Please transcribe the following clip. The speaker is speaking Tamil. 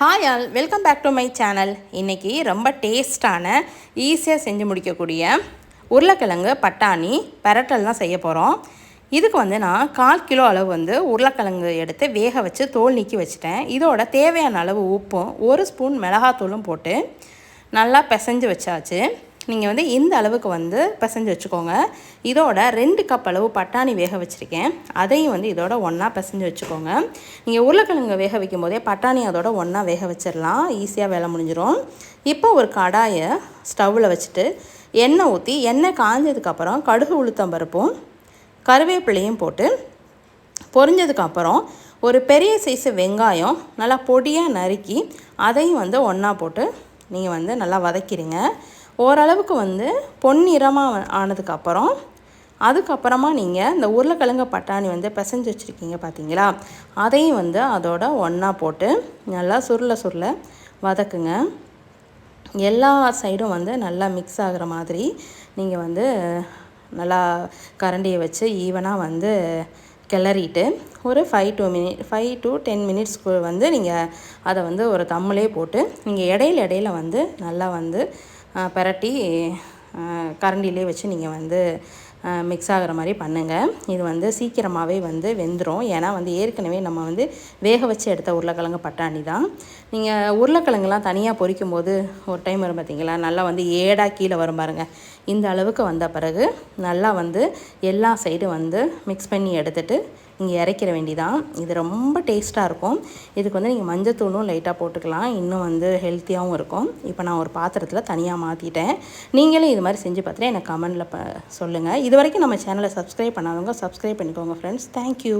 Hi all welcome back to my channel இன்றைக்கி ரொம்ப டேஸ்டான ஈஸியாக செஞ்சு முடிக்கக்கூடிய உருளைக்கிழங்கு பட்டாணி பெரட்டல் தான் செய்ய போகிறோம் இதுக்கு வந்து நான் கால் கிலோ அளவு வந்து உருளைக்கிழங்கு எடுத்து வேக வச்சு தோல் நீக்கி வச்சுட்டேன். இதோட தேவையான அளவு உப்பும் ஒரு ஸ்பூன் மிளகாத்தூளும் போட்டு நல்லா பிசைஞ்சு வச்சாச்சு. நீங்கள் வந்து இந்த அளவுக்கு வந்து பிசைஞ்சு வச்சுக்கோங்க. இதோட ரெண்டு கப் அளவு பட்டாணி வேக வச்சுருக்கேன். அதையும் வந்து இதோட ஒன்றா பிசைஞ்சு வச்சுக்கோங்க. நீங்கள் உருளைக்கிழங்கு வேக வைக்கும் போதே பட்டாணி அதோட ஒன்றா வேக வச்சிடலாம் ஈஸியாக வேலை முடிஞ்சிடும் இப்போ ஒரு கடாயை ஸ்டவ்வில் வச்சுட்டு எண்ணெய் ஊற்றி எண்ணெய் காஞ்சதுக்கப்புறம் கடுகு உளுத்தம் பருப்பும் கருவேப்பிலையும் போட்டு பொரிஞ்சதுக்கப்புறம் ஒரு பெரிய சைஸு வெங்காயம் நல்லா பொடியாக நறுக்கி அதையும் வந்து ஒன்றா போட்டு நீங்கள் வந்து நல்லா வதக்கிடுங்க. ஓரளவுக்கு வந்து பொன்னிறமாக ஆனதுக்கப்புறம் அதுக்கப்புறமா நீங்கள் இந்த உருளைக்கிழங்கு பட்டாணி வந்து பிசைஞ்சு வச்சுருக்கீங்க பார்த்தீங்களா அதையும் வந்து அதோட ஒன்றா போட்டு நல்லா சுருள சுருள வதக்குங்க. எல்லா சைடும் வந்து நல்லா மிக்ஸ் ஆகிற மாதிரி நீங்கள் வந்து நல்லா கரண்டியை வச்சு ஈவனாக வந்து கிளறிட்டு ஒரு five to minute five to ten மினிட்ஸ்க்கு வந்து நீங்கள் அதை வந்து ஒரு தம்மிலே போட்டு நீங்கள் இடையில இடையில வந்து நல்லா வந்து பரட்டி கரண்டிலே வச்சு நீங்கள் வந்து மிக்ஸ் ஆகிற மாதிரி பண்ணுங்கள் இது வந்து சீக்கிரமாகவே வந்து வெந்துடும் ஏன்னா வந்து ஏற்கனவே நம்ம வந்து வேக வச்சு எடுத்த உருளைக்கிழங்கு பட்டாணி தான். நீங்கள் உருளைக்கிழங்குலாம் தனியாக பொரிக்கும் போது ஒரு டைம் வரும் பார்த்தீங்களா நல்லா வந்து ஏடாக கீழே வரும் பாருங்கள் இந்த அளவுக்கு வந்த பிறகு நல்லா வந்து எல்லா சைடும் வந்து மிக்ஸ் பண்ணி எடுத்துகிட்டு நீங்கள் இறக்கிற வேண்டிதான். இது ரொம்ப டேஸ்ட்டாக இருக்கும். இதுக்கு வந்து நீங்கள் மஞ்சத்தூளும் லைட்டாக போட்டுக்கலாம். இன்னும் வந்து ஹெல்த்தியாகவும் இருக்கும். இப்போ நான் ஒரு பாத்திரத்தில் தனியாக மாற்றிட்டேன் நீங்களும் இது மாதிரி செஞ்சு பார்த்துட்டு எனக்கு கமெண்டில் ப சொல்லுங்கள் இது வரைக்கும் நம்ம சேனலை சப்ஸ்கிரைப் பண்ணாதவங்க சப்ஸ்கிரைப் பண்ணிக்கோங்க ஃப்ரெண்ட்ஸ் தேங்க்யூ